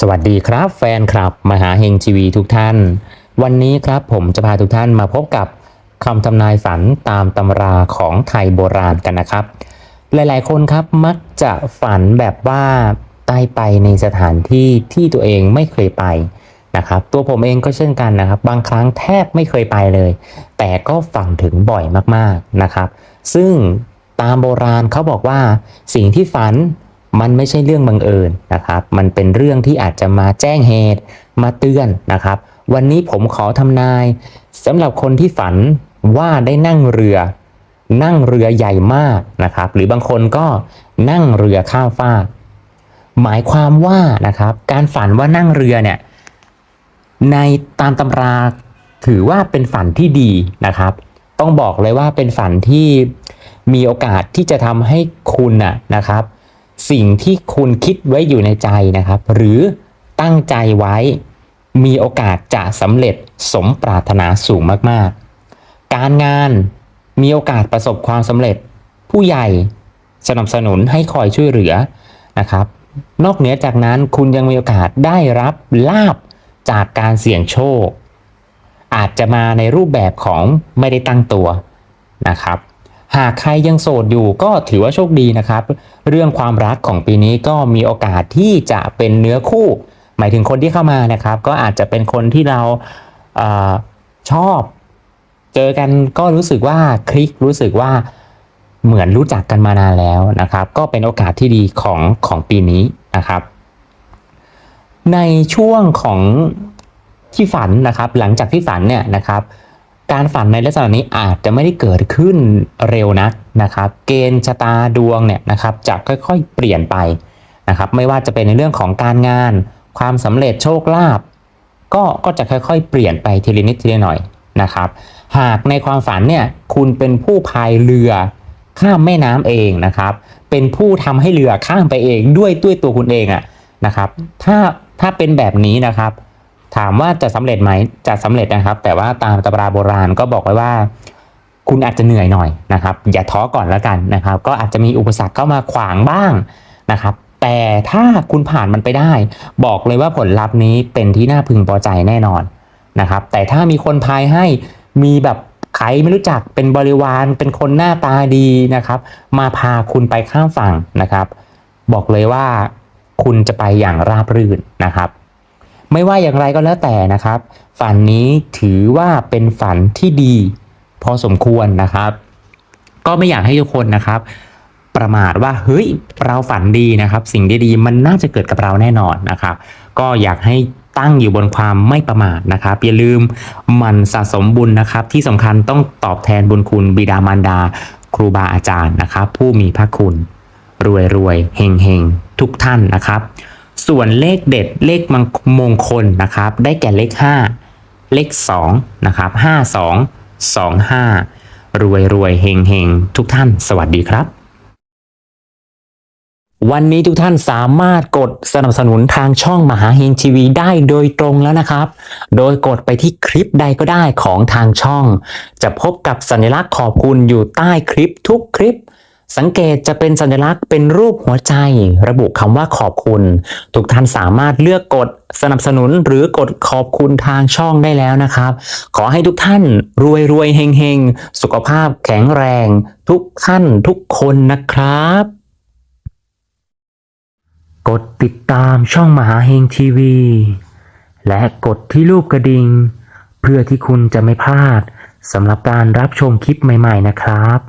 สวัสดีครับแฟนคลับ มหาเฮงทีวีทุกท่าน วันนี้ครับผมจะพาทุกท่านมาพบกับคำทำนายฝันตามตำราของไทยโบราณกันนะครับ หลายๆ คนครับมักจะฝันแบบว่าได้ไปในสถานที่ที่ตัวเองไม่เคยไปนะครับ ตัวผมเองก็เช่นกันนะครับ บางครั้งแทบไม่เคยไปเลย แต่ก็ฝันถึงบ่อยมากๆนะครับ ซึ่งตามโบราณเขาบอกว่าสิ่งที่ฝัน มันไม่ใช่เรื่องบังเอิญนะครับ มันเป็นเรื่องที่อาจจะมาแจ้งเหตุมาเตือนนะครับ วันนี้ผมขอทำนายสำหรับคนที่ฝันว่าได้นั่งเรือ นั่งเรือใหญ่มากนะครับ หรือบางคนก็นั่งเรือข้ามฟากหมายความว่านะครับ การฝันว่านั่งเรือเนี่ยในตามตำราถือว่าเป็นฝันที่ดีนะครับ ต้องบอกเลยว่าเป็นฝันที่มีโอกาสที่จะทำให้คุณน่ะนะครับ สิ่งที่คุณคิดไว้อยู่ในใจนะครับ หรือตั้งใจไว้ มีโอกาสจะสำเร็จสมปรารถนาสูงมากๆ การงานมีโอกาสประสบความสำเร็จ ผู้ใหญ่สนับสนุนให้คอยช่วยเหลือนะครับ นอกเหนือจากนั้นคุณยังมีโอกาสได้รับลาบจากการเสี่ยงโชค อาจจะมาในรูปแบบของไม่ได้ตั้งตัวนะครับ หากใครยังโสดอยู่ก็ถือว่าโชคดีนะครับ เรื่องความรักของปีนี้ก็มีโอกาสที่จะเป็นเนื้อคู่ หมายถึงคนที่เข้ามานะครับ ก็อาจจะเป็นคนที่เราเอชอบ เจอกันก็รู้สึกว่าคลิกรู้สึกว่าเหมือนรู้จักกันมานานแล้วนะครับ ก็เป็นโอกาสที่ดีของของปีนี้นะครับ ในช่วงของที่ฝันนะครับ หลังจากที่ฝันเนี่ยนะครับ การฝันในลักษณะนี้อาจจะไม่ได้เกิดขึ้นเร็วนักนะครับ เกณฑ์ชะตาดวงเนี่ยนะครับจะค่อยๆเปลี่ยนไปนะครับ ไม่ว่าจะเป็นในเรื่องของการงาน ความสำเร็จโชคลาภก็ก็จะค่อยๆ เปลี่ยนไปทีละนิดทีละหน่อยนะครับ หากในความฝันเนี่ยคุณเป็นผู้พายเรือข้ามแม่น้ำเองนะครับ เป็นผู้ทำให้เรือข้ามไปเองด้วยด้วยตัวคุณเองอะนะครับ ถ้าถ้าเป็นแบบนี้นะครับ ถามว่าจะสำเร็จไหมจะสำเร็จนะครับ แต่ว่าตามตำราโบราณก็บอกไว้ว่า คุณอาจจะเหนื่อยหน่อยนะครับ อย่าท้อก่อนแล้วกันนะครับ ก็อาจจะมีอุปสรรคเข้ามาขวางบ้างนะครับ แต่ถ้าคุณผ่านมันไปได้ บอกเลยว่าผลลัพธ์นี้เป็นที่น่าพึงพอใจแน่นอนนะครับ แต่ถ้ามีคนพายให้มีแบบใครไม่รู้จักเป็นบริวารเป็นคนหน้าตาดีนะครับ มาพาคุณไปข้ามฝั่งนะครับ บอกเลยว่าคุณจะไปอย่างราบรื่นนะครับ ไม่ว่าอย่างไรก็แล้วแต่นะครับ ฝันนี้ถือว่าเป็นฝันที่ดี พอสมควรนะครับ ก็ไม่อยากให้ทุกคนนะครับ ประมาทว่าเฮ้ยเราฝันดีนะครับ สิ่งดีๆมันน่าจะเกิดกับเราแน่นอนนะครับ ก็อยากให้ตั้งอยู่บนความไม่ประมาทนะครับอย่าลืมมันสะสมบุญนะครับ ที่สำคัญต้องตอบแทนบุญคุณบิดามารดา ครูบาอาจารย์นะครับ ผู้มีพระคุณ รวยรวยเฮงเฮงทุกท่านนะครับ ส่วนเลขเด็ดเลขมงมงคลนะครับ ได้แก่เลข 5 เลข2นะครับ52 25 รวยรวยเฮงเฮงทุกท่านสวัสดีครับ วันนี้ทุกท่านสามารถกดสนับสนุนทางช่องมหาเฮงทีวีได้โดยตรงแล้วนะครับ โดยกดไปที่คลิปใดก็ได้ของทางช่อง จะพบกับสัญลักษณ์ขอบคุณอยู่ใต้คลิปทุกคลิป สังเกตจะเป็นสัญลักษณ์เป็นรูปหัวใจ ระบุคำว่าขอบคุณ ทุกท่านสามารถเลือกกดสนับสนุนหรือกดขอบคุณทางช่องได้แล้วนะครับ ขอให้ทุกท่านรวยรวยเฮงเฮงสุขภาพแข็งแรง ทุกท่านทุกคนนะครับ กดติดตามช่องมหาเฮงทีวี และกดที่รูปกระดิ่งเพื่อที่คุณจะไม่พลาดสำหรับการรับชมคลิปใหม่ ๆ นะครับ